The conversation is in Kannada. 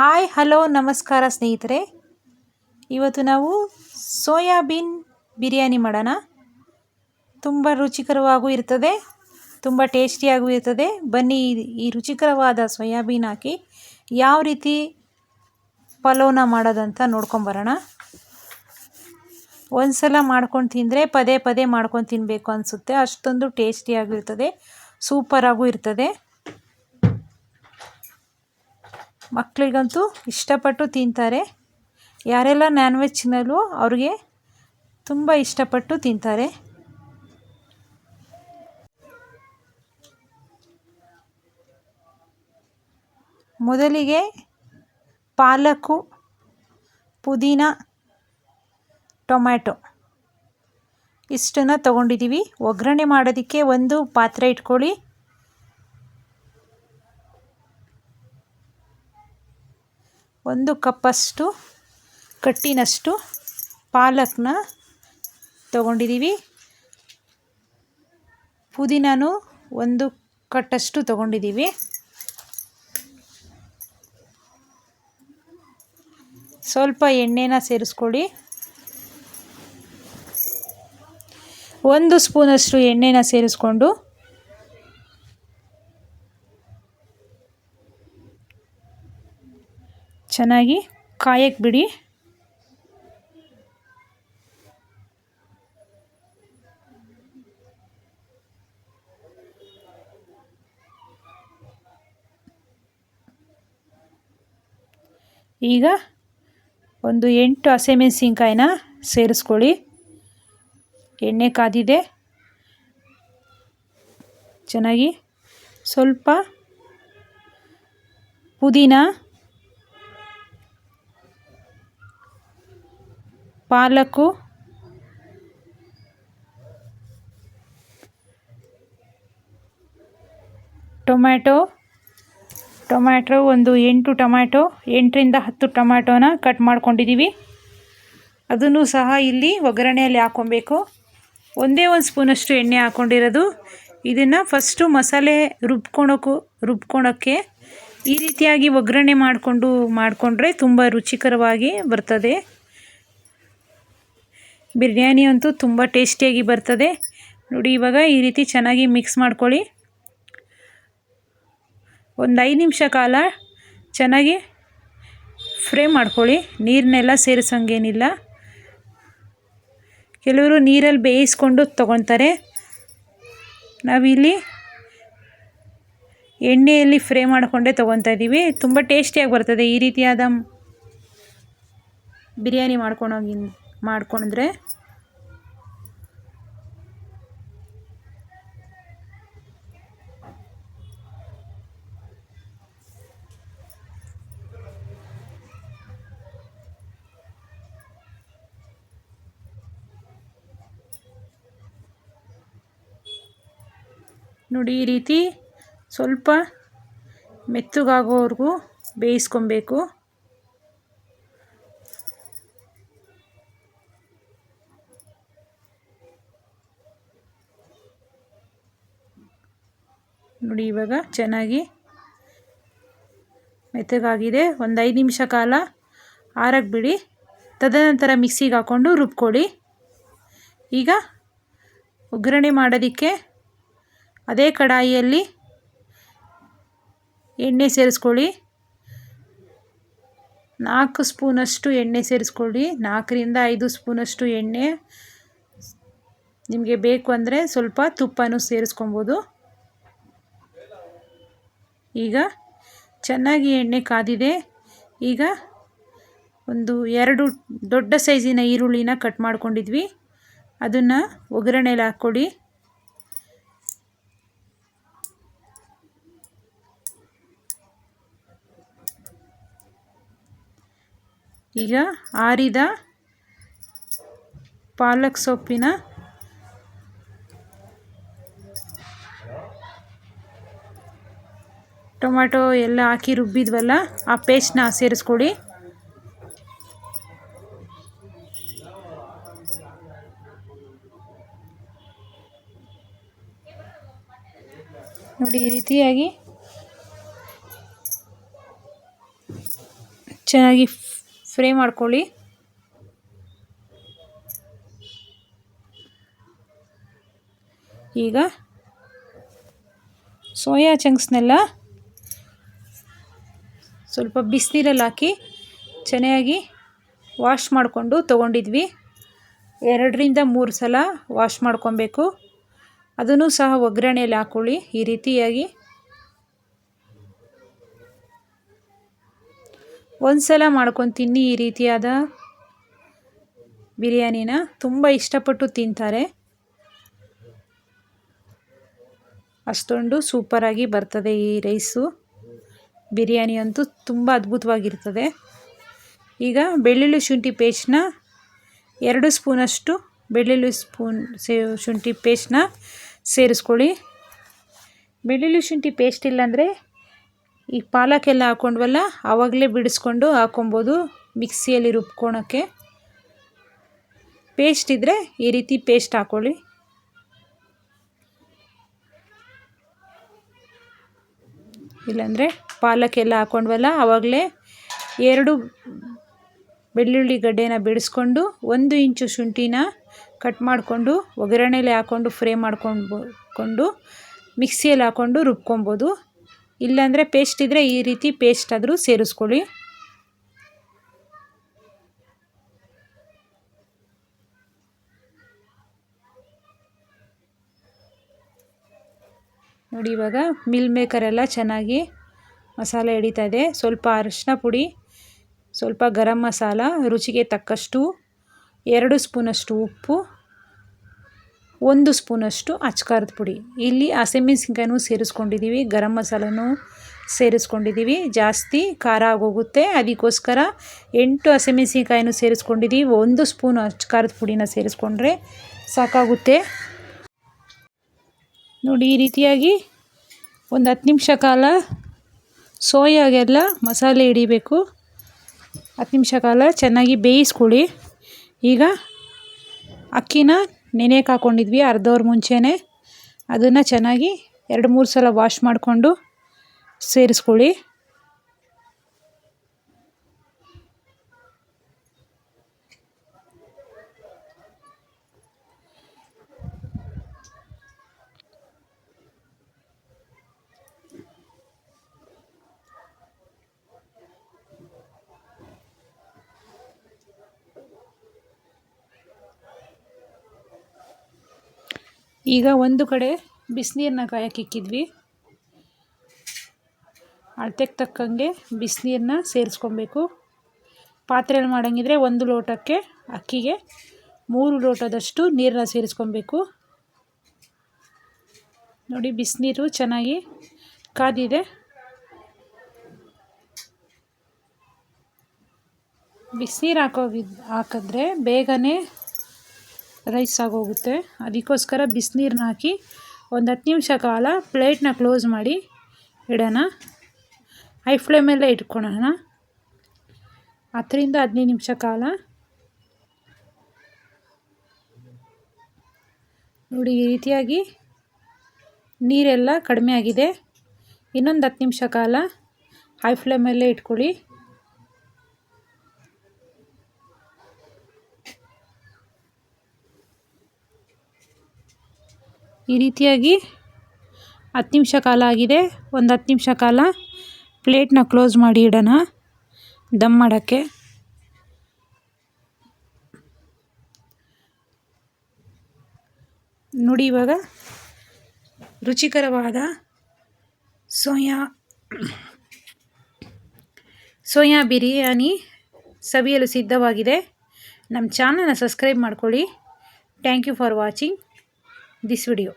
ಹಾಯ್, ಹಲೋ, ನಮಸ್ಕಾರ ಸ್ನೇಹಿತರೆ. ಇವತ್ತು ನಾವು ಸೋಯಾಬೀನ್ ಬಿರಿಯಾನಿ ಮಾಡೋಣ. ತುಂಬ ರುಚಿಕರವಾಗೂ ಇರ್ತದೆ, ತುಂಬ ಟೇಸ್ಟಿಯಾಗೂ ಇರ್ತದೆ. ಬನ್ನಿ ಈ ರುಚಿಕರವಾದ ಸೋಯಾಬೀನ್ ಹಾಕಿ ಯಾವ ರೀತಿ ಪಲಾವ್ನ ಮಾಡೋದಂತ ನೋಡ್ಕೊಂಬರೋಣ ಒಂದು ಸಲ ಮಾಡ್ಕೊಂಡು ತಿಂದರೆ ಪದೇ ಪದೇ ಮಾಡ್ಕೊಂಡು ತಿನ್ನಬೇಕು ಅನಿಸುತ್ತೆ. ಅಷ್ಟೊಂದು ಟೇಸ್ಟಿಯಾಗಿರ್ತದೆ ಸೂಪರಾಗೂ ಇರ್ತದೆ. ಮಕ್ಕಳಿಗಂತೂ ಇಷ್ಟಪಟ್ಟು ತಿಂತಾರೆ. ಯಾರೆಲ್ಲ ನಾನ್ ವೆಜ್ ತಿನ್ನಲ್ವೋ ಅವ್ರಿಗೆ ತುಂಬ ಇಷ್ಟಪಟ್ಟು ತಿಂತಾರೆ. ಮೊದಲಿಗೆ ಪಾಲಕು, ಪುದೀನ, ಟೊಮ್ಯಾಟೊ ಇಷ್ಟನ್ನು ತೊಗೊಂಡಿದ್ದೀವಿ ಒಗ್ಗರಣೆ ಮಾಡೋದಕ್ಕೆ ಒಂದು ಪಾತ್ರೆ ಇಟ್ಕೊಳ್ಳಿ. ಒಂದು ಕಪ್ಪಷ್ಟು, ಕಟ್ಟಿನಷ್ಟು ಪಾಲಕ್ನ ತಗೊಂಡಿದ್ದೀವಿ ಪುದೀನೂ ಒಂದು ಕಟ್ಟಷ್ಟು ತೊಗೊಂಡಿದ್ದೀವಿ ಸ್ವಲ್ಪ ಎಣ್ಣೆನ ಸೇರಿಸ್ಕೊಳ್ಳಿ. ಒಂದು ಸ್ಪೂನಷ್ಟು ಎಣ್ಣೆನ ಸೇರಿಸ್ಕೊಂಡು ಚೆನ್ನಾಗಿ ಕಾಯಕ್ಕೆ ಬಿಡಿ. ಈಗ ಒಂದು ಎಂಟು ಹಸಿಮೆಣಸಿನ್ಕಾಯಿನ ಸೇರಿಸ್ಕೊಳ್ಳಿ. ಎಣ್ಣೆ ಕಾದಿದೆ. ಚೆನ್ನಾಗಿ ಸ್ವಲ್ಪ ಪುದೀನ ಪಾಲಕು. ಟೊಮ್ಯಾಟೊ. ಟೊಮ್ಯಾಟೊ ಒಂದು ಎಂಟು ಟೊಮ್ಯಾಟೊ, ಎಂಟರಿಂದ ಹತ್ತು ಟೊಮ್ಯಾಟೊನ ಕಟ್ ಮಾಡ್ಕೊಂಡಿದ್ದೀವಿ. ಅದನ್ನು ಸಹ ಇಲ್ಲಿ ಒಗ್ಗರಣೆಯಲ್ಲಿ ಹಾಕ್ಕೊಬೇಕು. ಒಂದೇ ಒಂದು ಸ್ಪೂನಷ್ಟು ಎಣ್ಣೆ ಹಾಕ್ಕೊಂಡಿರೋದು. ಇದನ್ನು ಫಸ್ಟು ಮಸಾಲೆ ರುಬ್ಕೊಳಕ್ಕೂ ರುಬ್ಕೊಳಕ್ಕೆ ಈ ರೀತಿಯಾಗಿ ಒಗ್ಗರಣೆ ಮಾಡಿಕೊಂಡು, ಮಾಡಿಕೊಂಡ್ರೆ ತುಂಬ ರುಚಿಕರವಾಗಿ ಬರ್ತದೆ. ಬಿರಿಯಾನಿ ಅಂತೂ ತುಂಬ ಟೇಸ್ಟಿಯಾಗಿ ಬರ್ತದೆ. ನೋಡಿ, ಇವಾಗ ಈ ರೀತಿ ಚೆನ್ನಾಗಿ ಮಿಕ್ಸ್ ಮಾಡ್ಕೊಳ್ಳಿ. ಒಂದು ಐದು ನಿಮಿಷ ಕಾಲ ಚೆನ್ನಾಗಿ ಫ್ರೈ ಮಾಡ್ಕೊಳ್ಳಿ. ನೀರನ್ನೆಲ್ಲ ಸೇರಿಸೋಂಗೇನಿಲ್ಲ. ಕೆಲವರು ನೀರಲ್ಲಿ ಬೇಯಿಸ್ಕೊಂಡು ತೊಗೊತಾರೆ ನಾವಿಲ್ಲಿ ಎಣ್ಣೆಯಲ್ಲಿ ಫ್ರೈ ಮಾಡಿಕೊಂಡೇ ತೊಗೊತಾ ಇದ್ದೀವಿ. ತುಂಬ ಟೇಸ್ಟಿಯಾಗಿ ಬರ್ತದೆ ಈ ರೀತಿಯಾದ ಬಿರಿಯಾನಿ ಮಾಡ್ಕೊಂಡೋಗಿ ಮಾಡ್ಕೊಂಡ್ರೆ ನೋಡಿ ಈ ರೀತಿ ಸ್ವಲ್ಪ ಮೆತ್ತಗಾಗೋವರೆಗೂ ಬೇಯಿಸ್ಕೊಬೇಕು. ನೋಡಿ ಇವಾಗ ಚೆನ್ನಾಗಿ ಮೆತ್ತಗಾಗಿದೆ. ಒಂದು ಐದು ನಿಮಿಷ ಕಾಲ ಆರಕ್ಕೆ ಬಿಡಿ ತದನಂತರ ಮಿಕ್ಸಿಗೆ ಹಾಕ್ಕೊಂಡು ರುಬ್ಕೊಳ್ಳಿ. ಈಗ ಒಗ್ಗರಣೆ ಮಾಡೋದಕ್ಕೆ ಅದೇ ಕಡಾಯಿಯಲ್ಲಿ ಎಣ್ಣೆ ಸೇರಿಸ್ಕೊಳ್ಳಿ. ನಾಲ್ಕು ಸ್ಪೂನಷ್ಟು ಎಣ್ಣೆ ಸೇರಿಸ್ಕೊಳ್ಳಿ. ನಾಲ್ಕರಿಂದ ಐದು ಸ್ಪೂನಷ್ಟು ಎಣ್ಣೆ. ನಿಮಗೆ ಬೇಕು ಅಂದರೆ ಸ್ವಲ್ಪ ತುಪ್ಪನೂ ಸೇರಿಸ್ಕೊಬೋದು. ಈಗ ಚೆನ್ನಾಗಿ ಎಣ್ಣೆ ಕಾದಿದೆ. ಈಗ ಒಂದು ಎರಡು ದೊಡ್ಡ ಸೈಜಿನ ಈರುಳ್ಳಿನ ಕಟ್ ಮಾಡ್ಕೊಂಡಿದ್ವಿ. ಅದನ್ನು ಒಗ್ಗರಣೆಲಿ ಹಾಕ್ಕೊಡಿ. ಈಗ ಆರಿದ ಪಾಲಕ್ ಸೊಪ್ಪಿನ ಟೊಮ್ಯಾಟೊ ಎಲ್ಲ ಹಾಕಿ ರುಬ್ಬಿದ್ವಲ್ಲ, ಆ ಪೇಸ್ಟ್ನ ಸೇರಿಸ್ಕೊಡಿ. ನೋಡಿ, ಈ ರೀತಿಯಾಗಿ ಚೆನ್ನಾಗಿ ಫ್ರೈ ಮಾಡ್ಕೊಳ್ಳಿ. ಈಗ ಸೋಯಾ ಚಂಕ್ಸ್ನೆಲ್ಲ ಸ್ವಲ್ಪ ಬಿಸಿನೀರಲ್ಲಿ ಹಾಕಿ ಚೆನ್ನಾಗಿ ವಾಶ್ ಮಾಡಿಕೊಂಡು ತೊಗೊಂಡಿದ್ವಿ. ಎರಡರಿಂದ ಮೂರು ಸಲ ವಾಶ್ ಮಾಡ್ಕೊಬೇಕು. ಅದನ್ನು ಸಹ ಒಗ್ಗರಣೆಯಲ್ಲಿ ಹಾಕೊಳ್ಳಿ. ಈ ರೀತಿಯಾಗಿ ಒಂದು ಸಲ ಮಾಡ್ಕೊಂಡು ತಿನ್ನಿ. ಈ ರೀತಿಯಾದ ಬಿರಿಯಾನಿನ ತುಂಬ ಇಷ್ಟಪಟ್ಟು ತಿಂತಾರೆ. ಅಷ್ಟೊಂದು ಸೂಪರಾಗಿ ಬರ್ತದೆ ಈ ರೈಸು. ಬಿರಿಯಾನಿ ಅಂತೂ ತುಂಬ ಅದ್ಭುತವಾಗಿರ್ತದೆ. ಈಗ ಬೆಳ್ಳುಳ್ಳಿ ಶುಂಠಿ ಪೇಸ್ಟ್ನ ಎರಡು ಸ್ಪೂನಷ್ಟು ಬೆಳ್ಳುಳ್ಳಿ ಸ್ಪೂನ್ ಸೇ, ಶುಂಠಿ ಪೇಸ್ಟ್ನ ಸೇರಿಸ್ಕೊಳ್ಳಿ. ಬೆಳ್ಳುಳ್ಳಿ ಶುಂಠಿ ಪೇಸ್ಟ್ ಇಲ್ಲಾಂದರೆ ಈ ಪಾಲಕ್ಕೆಲ್ಲ ಹಾಕ್ಕೊಂಡ್ವಲ್ಲ ಆವಾಗಲೇ ಬಿಡಿಸ್ಕೊಂಡು ಹಾಕ್ಕೊಬೋದು ಮಿಕ್ಸಿಯಲ್ಲಿ ರುಬ್ಕೊಳಕ್ಕೆ. ಪೇಸ್ಟ್ ಇದ್ದರೆ ಈ ರೀತಿ ಪೇಸ್ಟ್ ಹಾಕ್ಕೊಳ್ಳಿ ಇಲ್ಲಾಂದರೆ ಪಾಲಕ್ ಎಲ್ಲ ಹಾಕ್ಕೊಂಡ್ವಲ್ಲ ಆವಾಗಲೇ ಎರಡು ಬೆಳ್ಳುಳ್ಳಿ ಗಡ್ಡೆನ ಬಿಡಿಸ್ಕೊಂಡು ಒಂದು ಇಂಚು ಶುಂಠಿನ ಕಟ್ ಮಾಡಿಕೊಂಡು ಒಗ್ಗರಣೆಲಿ ಹಾಕ್ಕೊಂಡು ಫ್ರೈ ಮಾಡ್ಕೊಂಡು ಕೊಂಡು ಮಿಕ್ಸಿಯಲ್ಲಿ ಹಾಕ್ಕೊಂಡು ರುಬ್ಕೊಬೋದು. ಇಲ್ಲಾಂದರೆ ಪೇಸ್ಟ್ ಇದ್ದರೆ ಈ ರೀತಿ ಪೇಸ್ಟ್ ಆದರೂ ಸೇರಿಸ್ಕೊಳ್ಳಿ. ನೋಡಿ ಇವಾಗ ಮಿಲ್ ಮೇಕರೆಲ್ಲ ಚೆನ್ನಾಗಿ ಮಸಾಲೆ ಹಿಡಿತಾ ಇದೆ. ಸ್ವಲ್ಪ ಅರಿಶಿನ ಪುಡಿ, ಸ್ವಲ್ಪ ಗರಂ ಮಸಾಲ, ರುಚಿಗೆ ತಕ್ಕಷ್ಟು ಎರಡು ಸ್ಪೂನಷ್ಟು ಉಪ್ಪು, ಒಂದು ಸ್ಪೂನಷ್ಟು ಅಚ್ಕಾರದ ಪುಡಿ. ಇಲ್ಲಿ ಹಸಿಮೆಣ್ಸಿನ್ಕಾಯಿನೂ ಸೇರಿಸ್ಕೊಂಡಿದ್ದೀವಿ, ಗರಂ ಮಸಾಲನೂ ಸೇರಿಸ್ಕೊಂಡಿದ್ದೀವಿ. ಜಾಸ್ತಿ ಖಾರ ಆಗೋಗುತ್ತೆ. ಅದಕ್ಕೋಸ್ಕರ ಎಂಟು ಹಸಿಮೆಣ್ಸಿನ್ಕಾಯಿನೂ ಸೇರಿಸ್ಕೊಂಡಿದ್ದೀವಿ. ಒಂದು ಸ್ಪೂನ್ ಅಚ್ಕಾರದ ಪುಡಿನ ಸೇರಿಸ್ಕೊಂಡ್ರೆ ಸಾಕಾಗುತ್ತೆ. ನೋಡಿ, ಈ ರೀತಿಯಾಗಿ ಒಂದು ಹತ್ತು ನಿಮಿಷ ಕಾಲ ಸೋಯಾಗೆಲ್ಲ ಮಸಾಲೆ ಹಿಡಿಬೇಕು. ಹತ್ತು ನಿಮಿಷ ಕಾಲ ಚೆನ್ನಾಗಿ ಬೇಯಿಸ್ಕೊಳ್ಳಿ. ಈಗ ಅಕ್ಕಿನ ನೆನೆಯಕ್ಕೆ ಹಾಕ್ಕೊಂಡಿದ್ವಿ ಅರ್ಧವ್ರ ಮುಂಚೆನೇ. ಅದನ್ನು ಚೆನ್ನಾಗಿ ಎರಡು ಮೂರು ಸಲ ವಾಶ್ ಮಾಡಿಕೊಂಡು ಸೇರಿಸ್ಕೊಳ್ಳಿ. ಈಗ ಒಂದು ಕಡೆ ಬಿಸಿನೀರನ್ನ ಕಾಯಕ್ಕೆ ಇಕ್ಕಿದ್ವಿ. ಅಳತೆಗೆ ತಕ್ಕಂಗೆ ಬಿಸಿನೀರನ್ನ ಸೇರಿಸ್ಕೊಬೇಕು. ಪಾತ್ರೆಯಲ್ಲಿ ಮಾಡೋಂಗಿದ್ರೆ ಒಂದು ಲೋಟಕ್ಕೆ ಅಕ್ಕಿಗೆ ಮೂರು ಲೋಟದಷ್ಟು ನೀರನ್ನ ಸೇರಿಸ್ಕೊಬೇಕು. ನೋಡಿ, ಬಿಸಿನೀರು ಚೆನ್ನಾಗಿ ಕಾದಿದೆ. ಬಿಸಿನೀರು ಹಾಕೋಗಿದ್ ಹಾಕಿದ್ರೆ ಬೇಗನೆ ರೈಸ್ ಆಗೋಗುತ್ತೆ. ಅದಕ್ಕೋಸ್ಕರ ಬಿಸಿನೀರನ್ನ ಹಾಕಿ ಒಂದು ಹತ್ತು ನಿಮಿಷ ಕಾಲ ಪ್ಲೇಟ್ನ ಕ್ಲೋಸ್ ಮಾಡಿ ಇಡೋಣ. ಹೈ ಫ್ಲೇಮಲ್ಲೇ ಇಟ್ಕೊಳೋಣ. ಹತ್ತರಿಂದ ಹದಿನೈದು ನಿಮಿಷ ಕಾಲ. ನೋಡಿ, ಈ ರೀತಿಯಾಗಿ ನೀರೆಲ್ಲ ಕಡಿಮೆ ಆಗಿದೆ. ಇನ್ನೊಂದು ಹತ್ತು ನಿಮಿಷ ಕಾಲ ಹೈ ಫ್ಲೇಮಲ್ಲೇ ಇಟ್ಕೊಳ್ಳಿ. ಈ ರೀತಿಯಾಗಿ ಹತ್ತು ನಿಮಿಷ ಕಾಲ ಆಗಿದೆ. ಒಂದು ಹತ್ತು ನಿಮಿಷ ಕಾಲ ಪ್ಲೇಟ್ನ ಕ್ಲೋಸ್ ಮಾಡಿ ಇಡೋಣ. ದಮ್ ಮಾಡೋಕ್ಕೆ. ನೋಡಿ ಇವಾಗ ರುಚಿಕರವಾದ ಸೋಯಾ ಸೋಯಾ ಬಿರಿಯಾನಿ ಸವಿಯಲು ಸಿದ್ಧವಾಗಿದೆ. ನಮ್ಮ ಚಾನಲ್ನ ಸಬ್ಸ್ಕ್ರೈಬ್ ಮಾಡ್ಕೊಳ್ಳಿ. Thank you for watching this video